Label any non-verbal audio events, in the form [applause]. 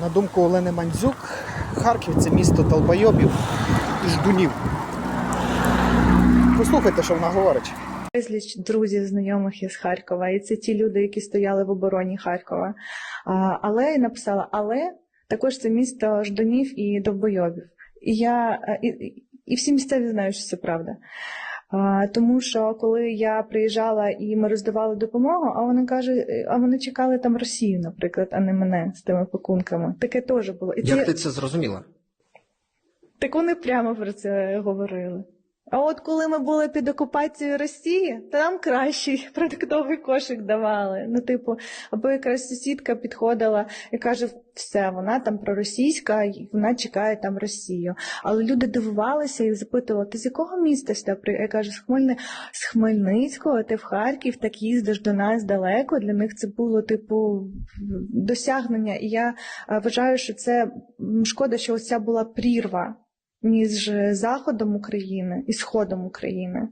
На думку Олени Мандзюк, Харків це місто долбойобів і ждунів. Послухайте, що вона говорить. безліч друзів, знайомих із Харкова, і це ті люди, які стояли в обороні Харкова. Але і написала, але також це місто ждунів і довбойобів. І я е, і- і всі місцеві знають, що це правда. Тому що коли я приїжджала і ми роздавали допомогу, а вони кажуть, е, а вони чекали там Росію, наприклад, а не мене з тими пакунками. Таке теж було. І Як ти це зрозуміла? так вони прямо про це говорили. А от коли ми були під окупацією Росії, то нам кращий [laughs] продуктовий кошик давали. Ну, типу, або якраз сусідка підходила і каже, все, вона там проросійська, і вона чекає там Росію. Але люди дивувалися і запитували, ти з якого міста сюди? Я кажу, з, Хмельни... з Хмельницького, ти в Харків, так їздиш до нас далеко. Для них це було, типу, досягнення. І я е, вважаю, що це шкода, що ось ця була прірва між заходом України і сходом України.